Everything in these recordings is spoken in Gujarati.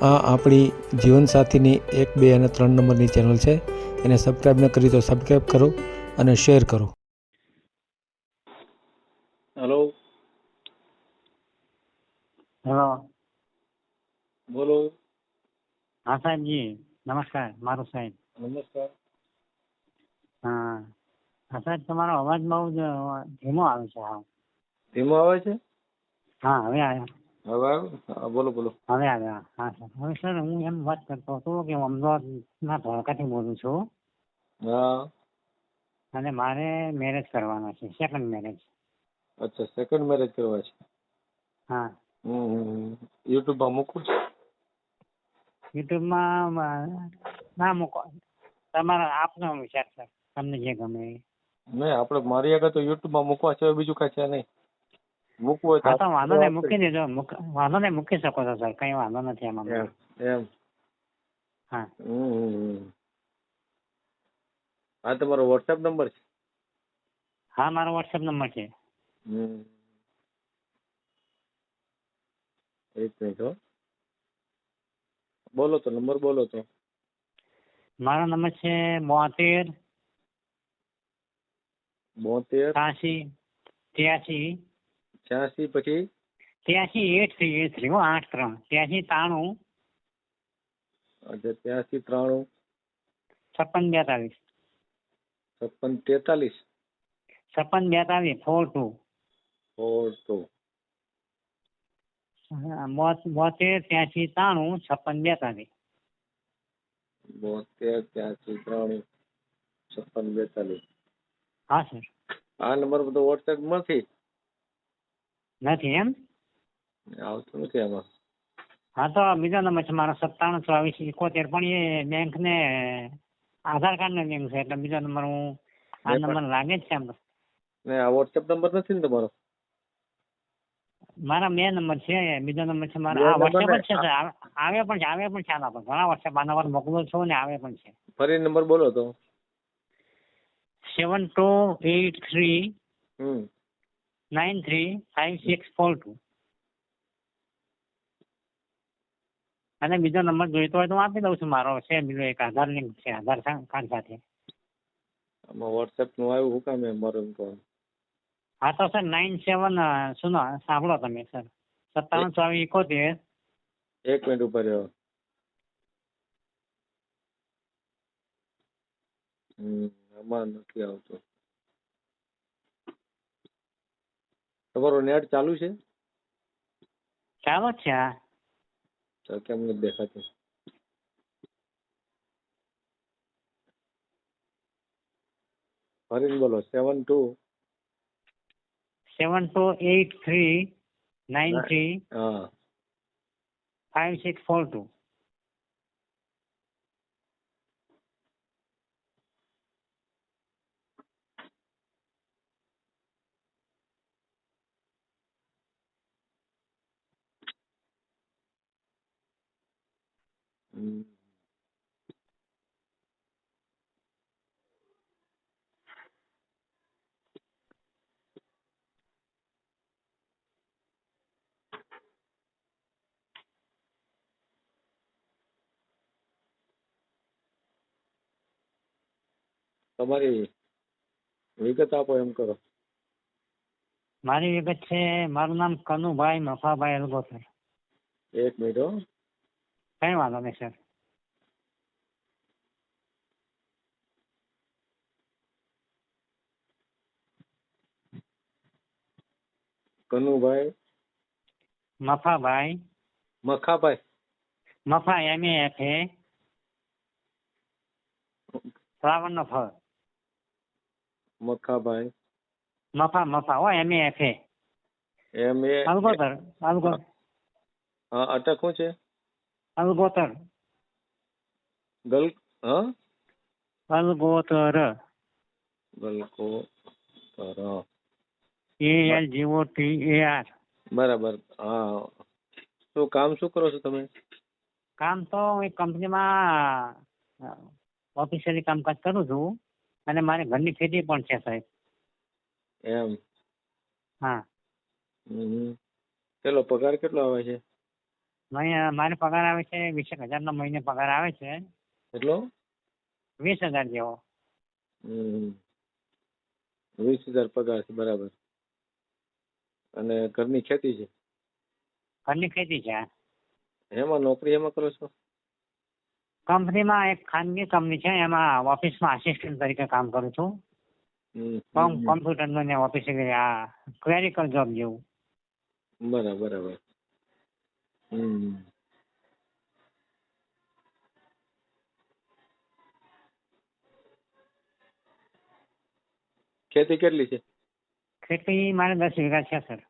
આ આપણી જીવનસાથીની એક બે અને ત્રણ નંબરની ચેનલ છે. એને સબસ્ક્રાઈબ ન કરી તો સબસ્ક્રાઈબ કરો અને શેર કરો. હેલો. હેલો. બોલો. હા સાહેબજી. નમસ્કાર. મારો સાહેબ. નમસ્કાર. હા. હા સાહેબ તમારો અવાજ બહુ ધીમો આવે છે હા. ધીમો આવે છે? હા હવે આવ્યા. હા બોલો બોલો. હવે હવે હા. સર હવે સર હું એમ વાત કરતો હતો કે હું અમદાવાદના ધોળકાથી બોલું છું. હા. અને મારે મેરેજ કરવાના છે સેકન્ડ મેરેજ અચ્છા સેકન્ડ મેરેજ કરવા છે. હા. હમ યુટ્યુબમાં મૂકું છું? યુટ્યુબમાં માં ના મૂકો. તમારા આપનો વિચાર સર તમને જે ગમે એ. નહીં આપણે મારી આગળ તો યુટ્યુબમાં મૂકવા છે બીજું કાંઈ છે નહીં. મૂકવું તો આપણે વાંધો નહીં મૂકી દેજો. વાંધો નહીં મૂકી શકો છો સર. કઈ વાંધો નથી એમાં. એમ હા. હા તમારો વોટ્સએપ નંબર છે? હા મારો વોટ્સએપ નંબર છે. એક મિનિટ હો. બોલો તો નંબર બોલો તો. મારો નંબર છે બોતેર બોતેર ત્યાંશી ત્યાસી. છ્યાસી પછી? ત્યાંથી એટ થ્રી એટ થ્રી હો આઠ ત્રણ. ત્યાંથી ત્રાણું. અચ્છા ત્યાંથી ત્રાણું. છપ્પન બેતાલીસ. છપ્પન તેતાલીસ? છપ્પન બેતાલીસ ફોર ટુ ફોર ટુ બોતેર ત્યાંથી ત્રાણું છપ્પન બેતાલીસ. બોતેર ત્યાંથી ત્રાણું છપ્પન બેતાલીસ. હા સર આ નંબર બધો વોટ્સએપ નથી નથી એમ? આવતું નથી એમાં હા તો બીજો નંબર છે મારો સત્તાણું ચોવીસ એકોતેર પણ એ બેંક ને આધાર કાર્ડની લિંક છે એટલે બીજો નંબર હું આ નંબર લાગે જ છે ને આ વોટ્સએપ નંબર નથી ને તમારો? મારા બે નંબર છે બીજો નંબર છે મારા આ વોટ્સએપ જ છે આવે પણ છે આવે પણ છે આના પર. ઘણા વોટ્સએપ આના પર મોકલું છું ને આવે પણ છે. ફરી નંબર બોલો તો. Seven two eight three hmm. Nine three five six four two અને બીજો નંબર જોઈતો હોય તો હું આપી દઉં છું. મારો છે બીજો એક આધાર લિંક છે આધાર કાર્ડ સાથે. આમાં વોટ્સએપનું આવ્યું? હું કામ એમ મારું તો હા તો સર નાઇન સેવન સુનો સાંભળો તમે સર. સત્તાવન ચોવીસ એકોતેર. એક મિનિટ ઉપર રહ્યો હમ આમાં નથી આવતું. તમારું નેટ ચાલુ છે? ચાલો છે હા. તો કેમ નથી દેખાતું? ફરીને બોલો seven two seven two eight three nine three હા. Five six four two hmm. તમારી વિગત આપો એમ કરો. મારી વિગત છે મારું નામ કનુભાઈ મફાભાઈ અલગોતર. એક મિનિટ હો. કઈ વાંધો નહીં sir Kanubhai. Mafabhai. Makhabhai. Mafa M A F A. શ્રાવણનો ફળ. મખાભાઈ. મફા મફા હો એમ A F A. M A અલગો sir અલગો અટક શું છે? અલગોતર ગલ હા અલગોતર ગલકો પર હા. A L G O T A R બરાબર હા શું કામ શું કરો છો તમે? કામ તો હું એક કંપનીમાં ઓફિશિયલી કામકાજ કરું છું અને મારે ઘરની ખેતી પણ છે સાહેબ. એમ? હા. કેટલો પગાર કેટલો આવે છે? મને મારે પગાર આવે છે વીસ એક હજારનો મહિને પગાર આવે છે. એટલો વીસ હજાર જેવો. વીસ હજાર પગાર છે બરાબર. અને ઘરની ખેતી છે? ઘરની ખેતી છે. એમાં નોકરી એમાં કરો છો? કંપનીમાં એક ખાનગી કંપની છે એમાં ઓફિસમાં આસિસ્ટન્ટ તરીકે કામ કરું છું. હમ, કોમ હમ, કોમ્પ્યુટરનું ને ઓફિસ આ ક્લેરિકલ જોબ જેવું. બરાબર બરાબર. હમ ખેતી કેટલી છે? ખેતી મારે દસ વીઘા છે સર.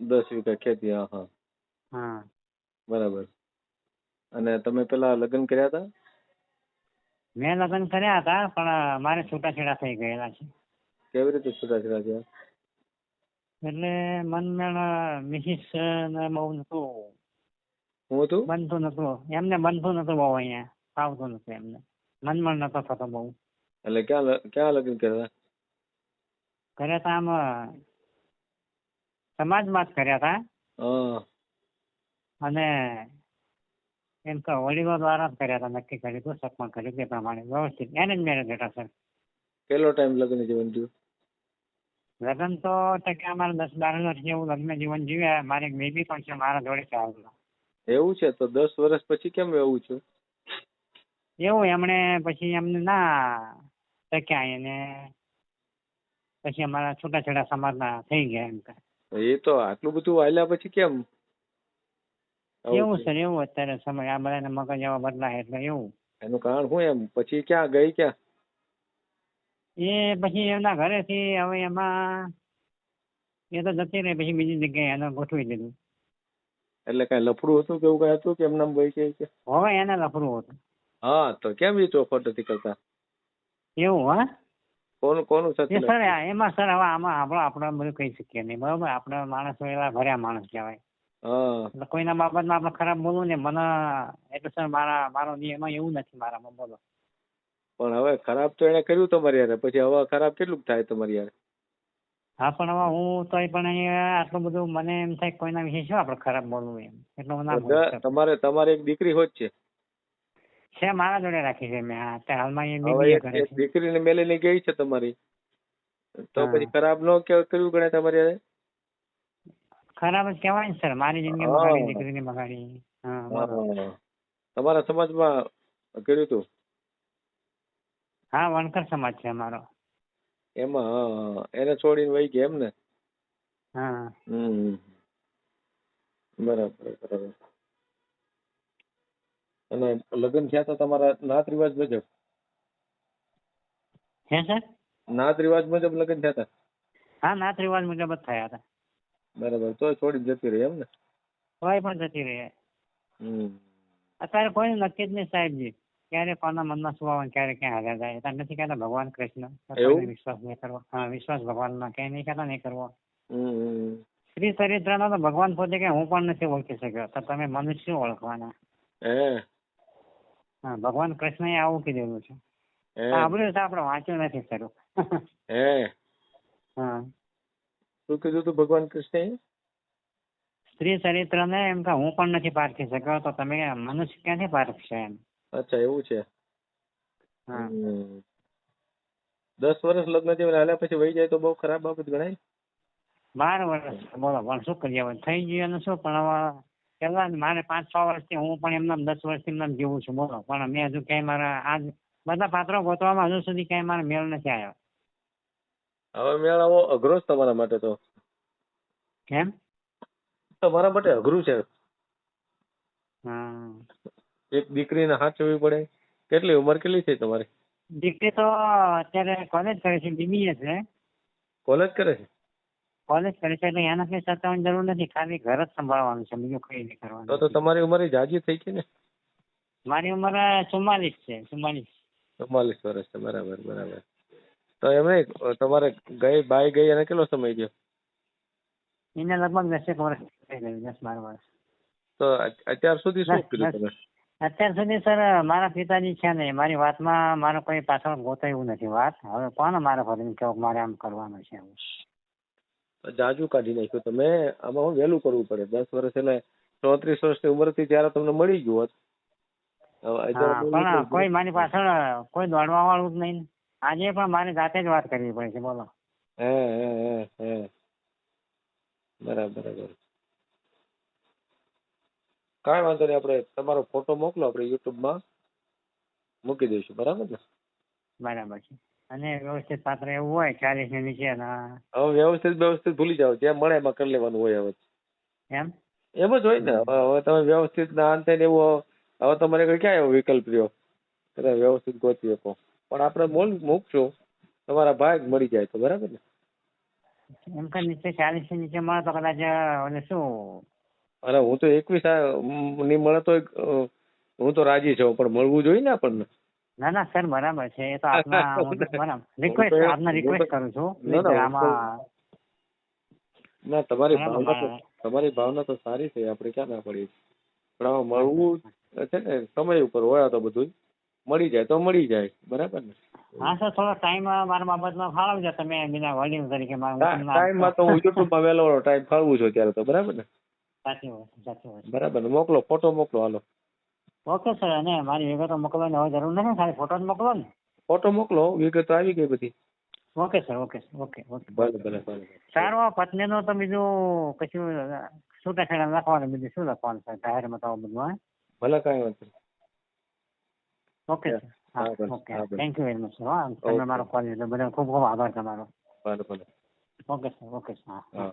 દસ વીઘા ખેતી હા હા. હા. બરાબર. અને તમે પેલા લગ્ન કર્યા હતા? મેં લગ્ન કર્યા હતા પણ મારે છૂટાછેડા થઈ ગયેલા છે. કેવી રીતે છૂટાછેડા થયા? એટલે મનમેળ મિસિસ ને બહુ નતું. હું હતું? બનતું નતું. એમને બનતું નતું બહુ અહીંયા. ફાવતું નતું એમને. મનમણ નતો થતો બહુ. એટલે ક્યાં ક્યાં લગ્ન કર્યા? કર્યા હતા આમ સમાજમાં જ કર્યા હતા અને એમ કે વડીલો દ્વારા જ કર્યા હતા નક્કી કર્યું હતું સપમાં કર્યું તે પ્રમાણે. વ્યવસ્થિત. એને જ મેરેજ હતા સર. કેટલો ટાઈમ લગ્ન જીવન થયું? લગ્ન તો ટકે અમારે દસ બાર વર્ષ જેવું લગ્ન જીવન જીવ્યા મારે એક બેબી પણ છે મારા જોડે ચાલુ એવું છે? તો દસ વર્ષ પછી કેમ એવું છે? એવું એમણે પછી એમને ના ટક્યા એને. પછી અમારા છૂટાછેડા સમાજના થઈ ગયા એમ એ તો આટલું બધું વાયલા પછી કેમ? એવું? સર એવું અત્યારે સમય આ બધાને મગજ એવા બદલાય એટલે એવું. એનું કારણ શું એમ? પછી ક્યાં ગઈ ક્યાં? એ પછી એમના ઘરેથી હવે એમાં એ તો જતી રહી પછી બીજી જગ્યાએ એને ગોઠવી દીધું. એટલે કઈ લફડું હતું કે એવું કઈ હતું કે એમ નામ ભાઈ કે હવે એને લફડું હતું. હા તો કેમ એ ચોખવટ નથી કરતા? એવું હા? કોનું કોનું સત્ય સર એમાં સર હવે આમાં આપણે આપણે બધું કહી શકીએ નહીં બરોબર? આપણે માણસો એવા ભર્યા માણસ કહેવાય. એટલે કોઈના બાબતમાં આપણે ખરાબ બોલવું ને મને એટલે સર મારા મારો નિયમ એવું નથી મારામાં બોલો પણ હવે ખરાબ તો એને કર્યું તમારી યાર પછી હવે ખરાબ કેટલું થાય તમારી યાર હા પણ હવે હું તોય પણ અહીંયા આટલું બધું મને એમ થાય કોઈના વિશે શું આપણે ખરાબ બોલવું એમ? એટલું ના. તમારે તમારે એક દીકરી હોત છે. છે મારા જોડે રાખી છે મેં. અત્યારે હાલમાં એ બીબીએ કરે છે. દીકરીને મેલીને ગઈ છે તમારી. તો પછી ખરાબ નો કે કર્યું ગણે તમારી યાર ખરાબ જ કહેવાય ને સર. મારી જિંદગી. બગાડી દીકરીને બગાડી હા. તમારા સમાજમાં કર્યું હતું હા વણકર સમાજ છે અમારો. એમાં. એને છોડીને વહી ગયા એમ ને? હા. હમ. બરાબર બરાબર. અને લગ્ન થયા તો તમારા નાત રિવાજ મુજબ? હે સર? નાત રિવાજ મુજબ લગ્ન થયા હતા હા નાત રિવાજ મુજબ જ થયા હતા બરાબર તો છોડી જતી રહી એમ ને? કોઈ પણ જતી રહી. અત્યારે કોઈ નક્કી જ નહીં સાહેબજી. ક્યારે કોના મનમાં શું આવે ક્યારે ક્યાં હાજર થાય એટલે નથી કહેતા ભગવાન કૃષ્ણ. વિશ્વાસ નહીં કરવો. હા વિશ્વાસ ભગવાનમાં ક્યાંય નહીં કહેતા નહીં કરવો. શ્રી ચરિત્રનો તો ભગવાન પોતે કે હું પણ નથી ઓળખી શક્યો. તો તમે મનુષ્ય ઓળખવાના. ભગવાન હા ભગવાન કૃષ્ણએ આવું કીધેલું છે. આપડે સાંભળ્યું છે આપણે વાંચ્યું નથી સર હે? હા. શું કીધું તું ભગવાન કૃષ્ણએ? સ્ત્રી ચરિત્રને એમ કે હું પણ નથી પારખી શક્યો તો તમે મનુષ્ય ક્યાંથી પારખશો એમ? અચ્છા એવું છે. હા. હમ. દસ વર્ષ લગ્ન જીવન હાલ્યા પછી વહી જાય તો બહુ ખરાબ બાબત ગણાય? બાર વર્ષ. બોલો પણ શું કરીએ? હવે થઈ ગયું એનું શું? પણ હવે પેલા મારે પાંચ છ વર્ષથી હું પણ એમના દસ વર્ષથી એમના જીવું છું બોલો. પણ મેં હજુ ક્યાંય મારા આજ બધા પાત્રો ગોતવામાં હજુ સુધી ક્યાંય મારો મેળ નથી આવ્યો. હવે મેળ આવો અઘરો જ તમારા માટે તો. કેમ? તમારા માટે અઘરું છે. હા. એક દીકરીને હાચવવી પડે? કેટલી ઉંમર કેટલી છે તમારી? દીકરી તો અત્યારે કોલેજ કરે છે બીબીએ છે. કોલેજ કરે છે? કોલેજ કરે છે એટલે એના કઈ સતાવવાની જરૂર નથી ખાલી ઘર જ સંભાળવાનું છે બીજું કઈ નહીં તો તો કરવાનું તમારી ઉંમર જાજી થઈ ગઈ ને? મારી ઉંમર ચુમ્માલીસ છે ચુમ્માલીસ. ચુમ્માલીસ વર્ષ છે બરાબર બરાબર. તો એમ નહીં તમારે ગઈ બાય ગઈ અને કેટલો સમય ગયો? એને લગભગ દસેક વર્ષ થઈ ગયું દસ બાર વર્ષ. તો અત્યાર સુધી શું કર્યું તમે? અત્યાર સુધી સર મારા પિતાજી છે નહીં મારી વાતમાં મારો કોઈ પાછળ ગોતાયું નથી વાત. હવે કોને મારે ફરીને કહો મારે આમ કરવાનું છે જાજુ કાઢી નાખ્યું તમે. આમાં હું વહેલું કરવું પડે. દસ વર્ષ એટલે ચોત્રીસ વર્ષની ઉંમર હતી ત્યારે તમને મળી ગયું હોત. પણ કોઈ મારી પાછળ કોઈ દોડવા વાળું જ નહીં આજે પણ મારે જાતે જ વાત કરવી પડે છે બોલો. હે હે હે. બરાબર બરાબર. કાંઈ વાંધો નહીં આપણે તમારો ફોટો મોકલો આપણે યુટ્યુબમાં મૂકી દઈશું બરાબર ને બરાબર છે. અને વ્યવસ્થિત પાત્ર એવું હોય ચાલીસની નીચે હવે વ્યવસ્થિત વ્યવસ્થિત ભૂલી જાવ જેમ મળે એમાં કરી લેવાનું હોય હવે. એમ? એમ જ હોય ને હવે તમે વ્યવસ્થિત ના અંતે એવું હવે તમારે કઈ ક્યાં એવો વિકલ્પ રહ્યો? તમે વ્યવસ્થિત ગોતી શકો. પણ આપણે મોલ મૂકશું તમારા ભાઈ મળી જાય તો બરાબર ને? એમ કે નીચે ચાલીસ નીચે મળે તો કદાચ ઓલે શું? અરે હું તો એકવીસની મળે તો હું તો રાજી છું પણ મળવું જોઈએ ને આપણને? ના ના સર બરાબર છે. એ તો આપના રિક્વેસ્ટ આપના રિક્વેસ્ટ કરું છું. આમાં ના તમારી ભાવના તો તમારી ભાવના તો સારી છે આપણે ક્યાં ના પડીએ. પણ આમાં મળવું છે ને સમય ઉપર હોય તો બધું. મળી જાય તો મળી જાય બરાબર ને? હા સર થોડો ટાઈમ મારા બાબતમાં ફાળવજો તમે બીજા વોલ્યુમ તરીકે મારે ટાઈમમાં તો હું યુટ્યુબમાં વહેલો ટાઈમ ફાળવું છું ત્યારે તો બરાબર ને? સાચી વાત સાચી વાત બરાબર મોકલો ફોટો મોકલો હાલો. ઓકે સર અને મારી વિગતો મોકલવાની હવે જરૂર નથી ખાલી ફોટો જ મોકલો ને ફોટો મોકલો વિગત આવી ગઈ બધી. Okay sir okay okay okay. ભલે ભલે ભલે. સારું પત્નીનું તો બીજું કશું છૂટા છેડા લખવાનું બીજું શું લખવાનું છે જાહેરમાં તો બધું ભલે કાંઈ વાંધો ઓકે સર હા okay. Thank you very much હા. તમે મારો કોલ લીધો બધા ખૂબ ખૂબ આભાર તમારો. ભલે ભલે. ઓકે સર ઓકે સર હા.